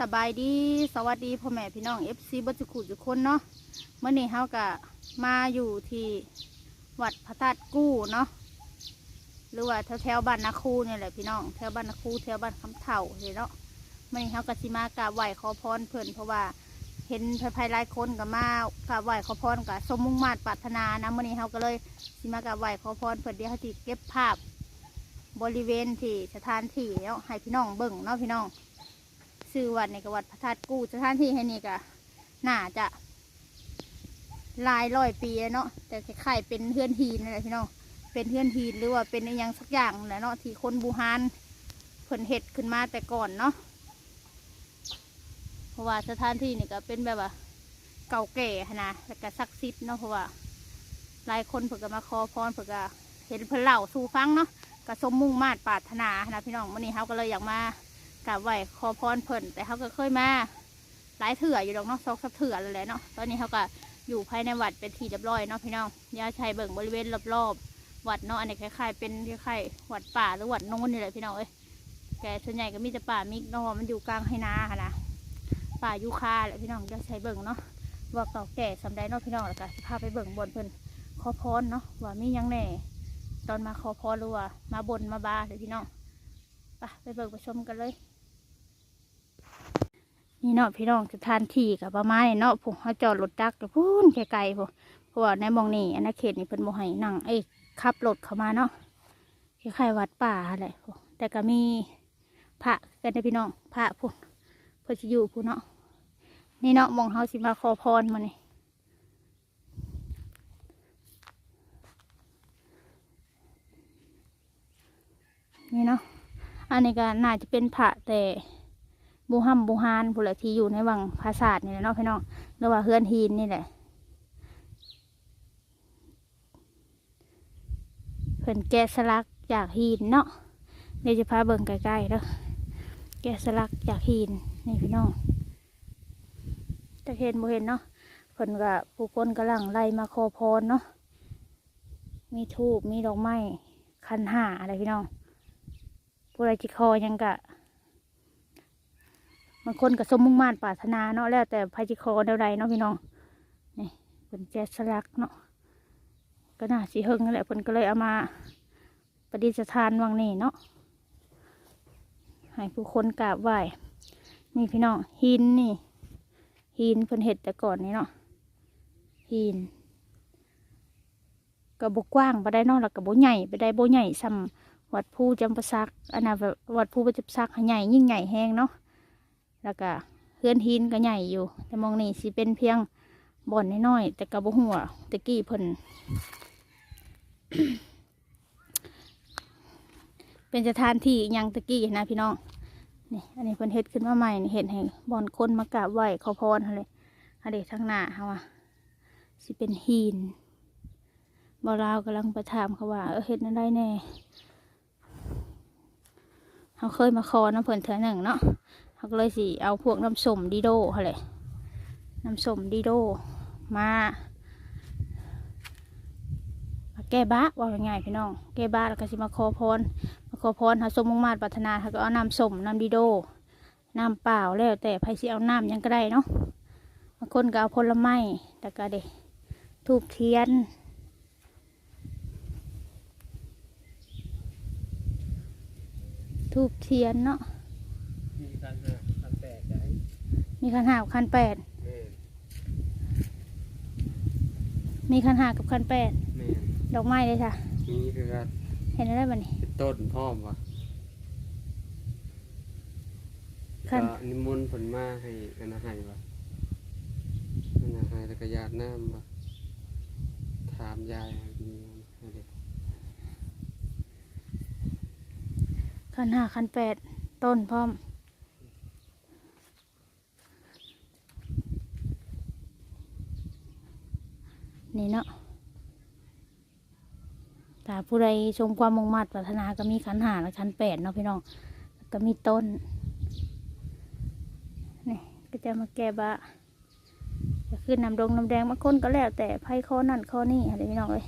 สบายดีสวัสดีพ่อแม่พี่น้องเอฟซีบัจุกุทุคนเนาะเมื่อนี้เฮากะมาอยู่ที่วัดพระธาตุกู้เนาะหรือว่าแถวแถวบ้านนาคูเนี่ยแหละพี่น้องแถวบ้านนาคูแถวบ้านคำเถ่าเลยเนาะเมื่อนี้เฮากะสิมากราบไหว้ขอพรเพิ่นเพราะว่าเห็นภายหลายคนก็มากราบไหว้ขอพรกับสมมุ่งมาตรปรารถนานะเมื่อนี้เฮาก็เลยสิมากราบไหว้ขอพรเพิ่นเดี๋ยวเฮาสิเก็บภาพ บริเวณที่สถานที่แล้วให้พี่น้องเบิ่งเนาะพี่น้อง ชื่อวัดในกวัดพระธาตุกู้สถานที่ให้นี่ก็น่าจะหลายร้อยปีแล้วเนาะแต่คล้ายๆเป็นเฮือนฮีนนั่นแหละพี่น้องเป็นเฮือนฮีนหรือว่าเป็นอหยังสักอย่างนั่นแหละเนาะที่คนบูฮานเพิ่นเห็ดขึ้นมาแต่ก่อนเนาะเพราะว่าสถานที่นี่ก็เป็นแบบว่าเก่าแก่นะแล้วก็ศักดิ์สิทธิ์เนาะเพราะว่าหลายคนเพิ่นก็มาขอพรเพิ่นก็เห็นเพิ่นเล่าสู่ฟังเนาะก็สมมุ่งมาตรปรารถนานนะพี่น้องวันนี้เขาก็เลยอยากมา กราบไหวขอพรเพิ่นแต่เขาก็เคยมาหลายเถื่ออยู่ดอกเนาะซอกสักเถื่อเลยแหละเนาะตอนนี้เขาก็อยู่ภายในวัดเป็นที่เรียบร้อยเนาะพี่น้องยาชัยเบิ่งบริเวณรอบๆวัดเนาะอันนี้คล้ายๆเป็นคล้ายๆวัดป่าหรือวัดโน้นนี่แหละพี่น้องเอ้ยแกส่วนใหญ่ก็มีแต่ป่ามิกเนาะมันอยู่กลางไฮนาค่ะนะป่ายูคาแหละพี่น้องยาชัยเบิ่งเนาะว่าเก่าแก่สำได้เนาะพี่น้องแล้วก็พาไปเบิ่งบนเพิ่นขอพรเนาะว่ามียังแน่ตอนมาขอพรหรือว่ามาบนมาบาเลยพี่น้องไปไปเบิ่งไปชมกันเลย นี่เนาะพี่น้องสถานที่กับประมาณนี้เนาะผมเขาจอดรถจักรพูนไกลๆผมเพราะว่าในมองนี่อันนเขตนี่เพิ่นบ่ให้นั่งเอ้ขับรถเข้ามาเนาะคล้ายๆวัดป่าอะไรแต่ก็มีพระกันนะพี่น้องพระพูนเพื่อจะอยู่พูนเนาะนี่เนาะมองเฮาสิมาขอพรมานี่นี่เนาะอันนี้ก็น่าจะเป็นพระแต่ บูฮัมบูฮานผู้ละที่อยู่ในวังภาษาทนี่แหละเนาะพี่น้องหรือว่าเฮือนฮีนนี่แหละเพิ่นแกะสลักจากฮีนเนาะเดี๋ยวจะพาเบิ่งใกล้ๆเด้อแกะสลักจากฮีนนี่พี่น้องจะเห็นบ่เห็นเนาะเพิ่นก็ผู้คนกำลังไล่มาขอพรเนาะมีทูบมีดอกไม้คันหาอะไรพี่น้องผู้ใดจิคอยังกะ บางคนก็สมมุ่งมาตรปรารถนาเนาะแล้วแต่ภัยจิคอเดาใดเนาะพี่น้องนี่เป็นแจสลักเนาะก็น่าสีเฮงนั่นแหละเพิ่นก็เลยเอามาประดิษฐานวังนี่เนาะให้ผู้คนกราบไหว้นี่พี่น้องหินนี่ หินเพิ่นเห็ดแต่ก่อนนี่เนาะหินก็บกกว้างไปได้เนาะแล้วก็บใหญ่ไปได้โบใหญ่ซ้ำวัดภูจำปาสักอันนั้นวัดภูจำปาสักใหญ่ยิ่งใหญ่แห้งเนาะ แล้วก็เพื่อนหินก็ใหญ่อยู่ แต่มองนี่สิเป็นเพียงบ่อนน้อยๆแต่กระบหัวตะกี้เพิ่นเป็นสถานที่ยังตะกี้นะพี่น้องนี่อันนี้เพิ่นเฮ็ดขึ้นมาใหม่เห็นให้บ่อนคนมากราบไหว้ขอพรอะไรอันเด็ทั้งหน้าเขาว่าสิเป็นหินบ่าวลาวกำลังไปถามเขาว่า เออเฮ็ดนั่นได้แน่เขาเคยมาขอน้ำเพิ่นเถื่อหนึ่งเนาะ เขาก็เลยสิเอาพวกน้ำส้มดีโดเขาเลยน้ำส้มดีโดมาแก้บ้าว่าง่ายๆพี่น้อง แก้บ้าแล้วก็สิมาขอพรมาขอพรหาสมมุ่งมาตรปรารถนาเขาก็เอาน้ำส้มน้ำดีโดน้ำเปล่าแล้วแต่ใครสิเอาน้ำยังก็ได้เนาะบางคนก็เอาผลไม้แต่ก็เด็ทูบเทียนทูบเทียนเนาะมีการหาการแตกได้ มีคันหากับคันแปดแม่มีคันหากับคันแปดแม่ดอกไม้เลยค่ะ มีคือการเห็นได้บัดนี้เป็นต้นพร้อมวะคันก็นิมนต์ผลมาให้อนาให้วะอนาให้แล้วก็ญาติน้ำวะถามยายมีให้เด็กคันห้าคันแปดต้นพร้อม นี่เนาะแต่ผู้ใดชมความมุ่งมั่นปรารถนาก็มีขันหาและขันแปดเนาะพี่น้องก็มีต้นนี่ก็จะมาแก้บะจะขึ้นนำดงนำแดงบางคนก็แล้วแต่ไพ่ข้อนั่นข้อนี่อะไรพี่น้องเลย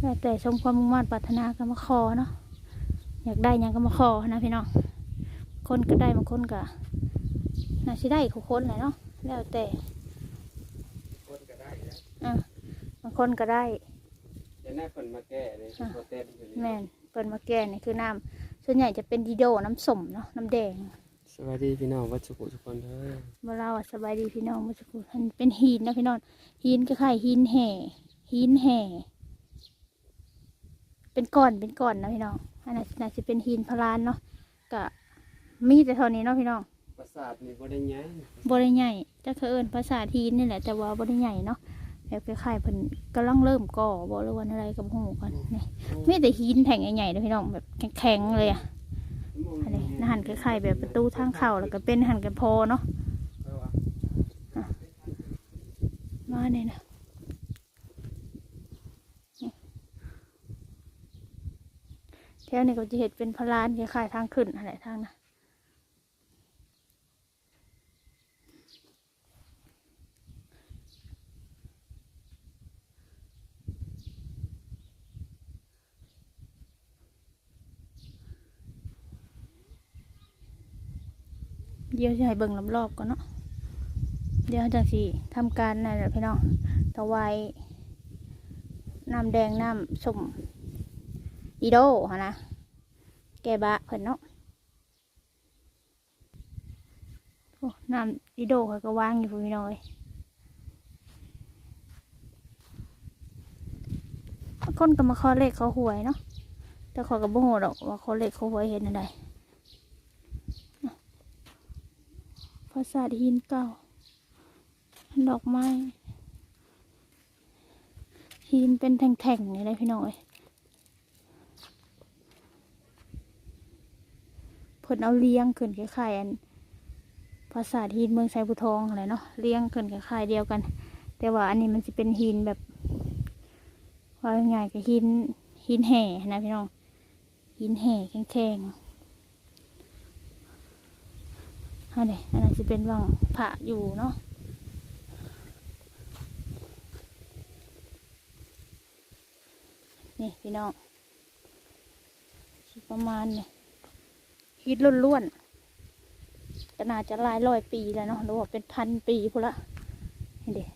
แล้วแต่ชมความมุ่งมั่นปรารถนาก็มาขอเนาะอยากได้ยังก็มาขอนะพี่น้องคนก็ได้บางคนก็น่าสิได้ทุกคนเลยเนาะแล้วแต่ อะบางคนก็ได้จะน่าคนมาแก้เลยอะโปรเต้นอยู่นี่แม่นเปิดมาแก่นี่คือน้ำส่วนใหญ่จะเป็นดีโดน้ำส้มเนาะน้ำแดงสวัสดีพี่น้องวัดสุขุทุกคนเด้อเมื่อเราอะสบายดีพี่น้องเมื่อสักครู่มันเป็นหินนะพี่น้องหินก็คล้ายหินแห่หินแห่ เป็นก้อนเป็นก้อนนะพี่น้องอันนั้นน่าจะเป็นหินพลานเนาะก็มีแต่เท่านี้เนาะพี่น้อง ประสาทนี่บ่ได้ใหญ่บริใหญ่จะเคยเอินภาษาทีนนี่แหละแต่ว่าบริใหญ่เนาะ แบบคล้ายๆเพิ่นกำลังเริ่มก่อบ่หรือว่าอะไรกับหูกันนี่มีแต่หินแท่งใหญ่ๆเลยพี่น้องแบบแข็งๆเลยอะอันนี้นะหันคล้ายๆแบบประตูทางเข้าแล้วก็เป็นหันกันโพเนาะมาเนี่ยนะนี่แถวนี้ก็จะเห็นเป็นพลานคล้ายๆทางขึ้นอะไรทางนะ เดี๋ยวจะให้เบิ่งรอบๆก่อนเนาะเดี๋ยวจังสิทำการนั่นแหละพี่น้องตะไวายน้ำแดงน้ำส้มอีโดฮะนะแกบะเพิ่นเนาะโอ้น้ำอีโดเขาก็วางอยู่พี่น้องเอ้ยคนก็มาขอเลขเขาหวยเนาะแต่ขอก็บ่ฮู้ดอกว่าเขาเลขเขาหวยเห็นอะไร ราสาทหินเก่า ดอกไม้ หินเป็นแท่งๆนี่เลยพี่น้องเอ้ยเพิ่นเอาเลี้ยงขึ้นคล้ายๆอันปราสาทหินเมืองไซบุทองอะไรเนาะเลี้ยงขึ้นคล้ายๆเดียวกัน แต่ว่าอันนี้มันจะเป็นหินแบบว่าง่ายกับหินหินแห่นะพี่น้องหินแห่แข็งๆ อันนี้อันนั้นจะเป็นวังพระอยู่เนาะนี่พี่น้องประมาณนี่ฮิตล้วนๆก็น่าจะหลายร้อยปีแล้วเนาะหรือว่าเป็นพันปีพูนละนี่เด็ก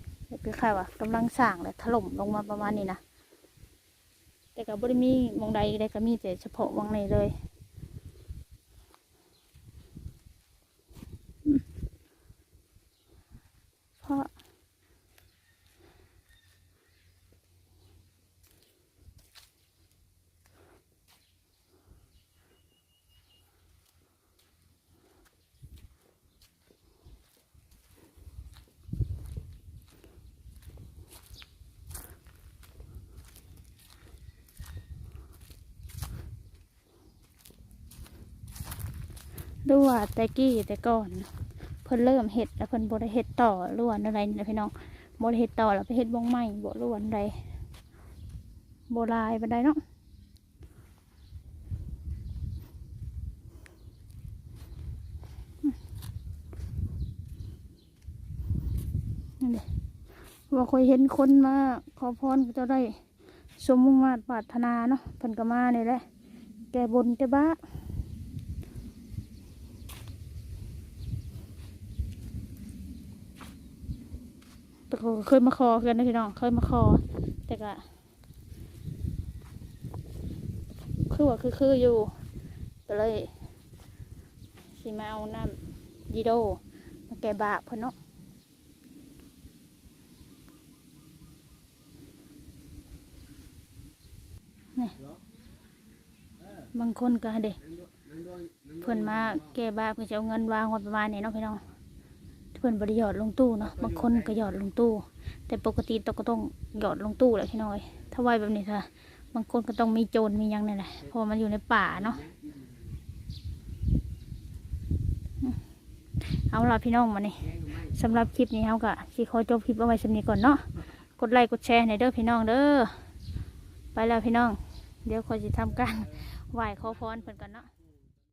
คือใครวะกำลังสร้างและถล่มลงมาประมาณนี้นะแต่ก็บ่ได้มีมองใดใดก็มีแต่เฉพาะวังในเลย ดูว่าแต่กี้แต่ก่อนเพิ่นเริ่มเห็ดแล้วเพิ่นบ่ได้เห็ดต่อล้วนอะไรนี่แหละพี่น้องบ่ได้เห็ดต่อแล้วไปเห็ดวงใหม่บ่ล้วนใดบ่หลายบันไดเนาะนั่นแหละว่าเคยเห็นคนมาขอพรก็จะได้สมมุ่งมาตรปรารถนาเนาะเพิ่นก็มาเนี่ยแหละแก่บนแต่บ้า แต่ก็เคยมาคอกันนะพี่น้องเคยมาคอ แต่ก็คือว่าคือคืออยู่ก็เลยสิมาเอาน้ำยีโดมาแกะบาปเพิ่นเนาะนี่บางคนก็เด็เพิ่อนมาแก้บาปเพิ่นจะเอาเงินวางไว้ประมาณนี้เนาะพี่น้อง เพื่อนบริยอดลงตู้เนาะบางคนก็หยอดลงตู้ แต่ปกติเราก็ต้องหยอดลงตู้แหละพี่น้อย ถ้าไหวแบบนี้ค่ะบางคนก็ต้องมีโจรมียังนี่แหละเพราะมันอยู่ในป่าเนาะเอาละพี่น้องมานี่สำหรับคลิปนี้เขาก็สิขอจบคลิปเอาไว้สำนี้ก่อนเนาะกดไลค์กดแชร์ในเด้อพี่น้องเด้อไปแล้วพี่น้อง เดี๋ยวคอยจะทำการไหว้ขอพรเพิ่อนกันเนาะ